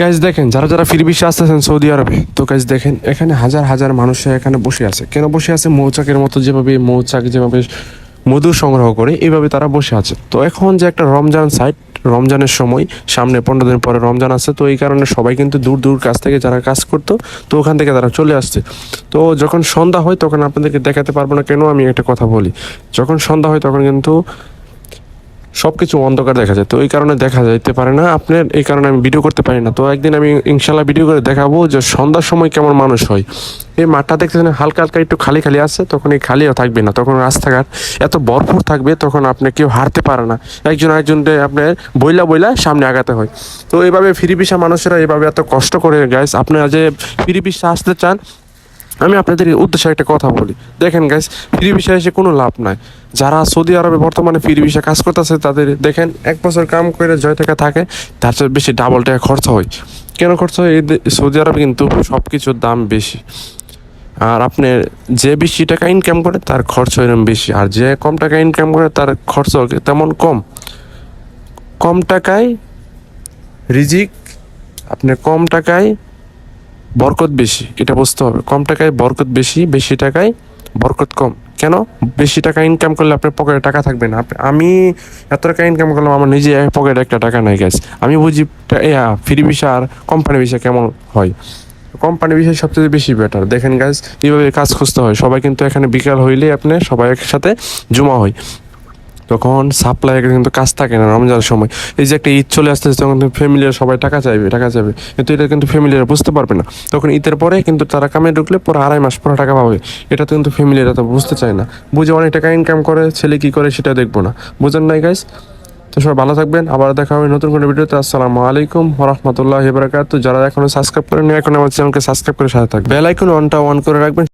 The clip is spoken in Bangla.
গাইজ দেখেন, যারা যারা ফির বিশ্বে আসতেছেন সৌদি আরবে, তো গাইজ দেখেন, এখানে হাজার হাজার মানুষ এখানে বসে আছে। কেন বসে আছে? মৌচাকের মতো যেভাবে মৌচাক, যেভাবে মধু সংগ্রহ করে এইভাবে তারা বসে আছে। তো এখন যে একটা রমজান সাইট রমজানের সময়, সামনে পনেরো দিন পরে রমজান আছে, তো এই কারণে সবাই কিন্তু দূর দূর কাছ থেকে যারা কাজ করতো, তো ওখান থেকে তারা চলে আসছে। তো যখন সন্ধ্যা হয়, তখন আপনাদেরকে দেখাতে পারব না, কেন আমি একটা কথা বলি? যখন সন্ধ্যা হয়, তখন কিন্তু সব কিছু অন্ধকার দেখা যায়। তো এই কারণে দেখা যাইতে পারে না। আপনার এই কারণে আমি ভিডিও করতে পারি না। তো একদিন আমি ইনশাল্লাহ ভিডিও করে দেখাবো যে সন্ধ্যার সময় কেমন মানুষ হয়। এই মাঠটা দেখতেছেন, হালকা হালকা একটু খালি খালি আছে, তখন এই খালিও থাকবে না। তখন রাস্তাঘাট এত ভরপুর থাকবে, তখন আপনি কেউ হারতে পারে না। একজন একজনকে আপনার বইলা বইলা সামনে আগাতে হয়। তো এইভাবে ফিরি পিসা মানুষেরা এভাবে এত কষ্ট করে গাইস আপনারা যে ফিরি পিসা আসতে চান আমি আপনাদের উদ্দেশ্যে একটা কথা বলি। দেখেন গাইস ফ্রি ভিসা এসে কোনো লাভ নাই। যারা সৌদি আরবে বর্তমানে ফ্রি ভিসা কাজ করতেছে, তাদের দেখেন এক বছর কাম করে জয় টাকা থাকে, তার চেয়ে বেশি ডাবল টাকা খরচ হয়। কেন খরচ হয়? এই সৌদি আরবে কিন্তু সব কিছুর দাম বেশি। আর আপনি যে বেশি টাকা ইনকাম করে, তার খরচ এরকম বেশি। আর যে কম টাকা ইনকাম করে, তার খরচ তেমন কম। কম টাকায় রিজিক, আপনি কম টাকায় বরকত বেশি, এটা বুঝতে হবে। কম টাকায় বরকত বেশি বেশি টাকায় বরকত কম। কেন? বেশি টাকা ইনকাম করলে আপনার পকেটে টাকা থাকবে না। আমি এত টাকা ইনকাম করলাম, আমার নিজে পকেটে একটা টাকা নাই গ্যাস আমি বুঝি ফ্রি ভিসা আর কোম্পানি ভিসা কেমন হয়? কোম্পানি বিষয় সবচেয়ে বেশি বেটার দেখেন গাছ এইভাবে কাজ খুঁজতে হয়। সবাই কিন্তু এখানে বিকাল হইলে আপনি সবাই একসাথে জমা হয়। তখন সাপ্লাই কিন্তু কাজ থাকে না রমজানের সময়। এই যে একটা ঈদ চলে আসতেছে, তখন ফ্যামিলির সবাই টাকা চাইবে টাকা চাইবে। কিন্তু এটা কিন্তু ফ্যামিলিরা বুঝতে পারবে না। তখন ঈদের পরে কিন্তু তারা কামে ঢুকলে পরে আড়াই মাস পরে টাকা পাবে। এটা তো কিন্তু ফ্যামিলিরা তো বুঝতে চায় না। বুঝে অনেক টাকা ইনকাম করে, ছেলে কি করে সেটা দেখব না। বুঝেন নাই গাইস তো সবাই ভালো থাকবেন। আবার দেখা হবে নতুন কোনো ভিডিওতে। আসসালামু আলাইকুম রহমতুল্লাহ বারাকাতু যারা এখনও সাবস্ক্রাইব করেন এখন আমার চ্যানেলকে সাবস্ক্রাইব করে সাথে থাকবেন। বেল আইকন অনটা অন করে রাখবেন।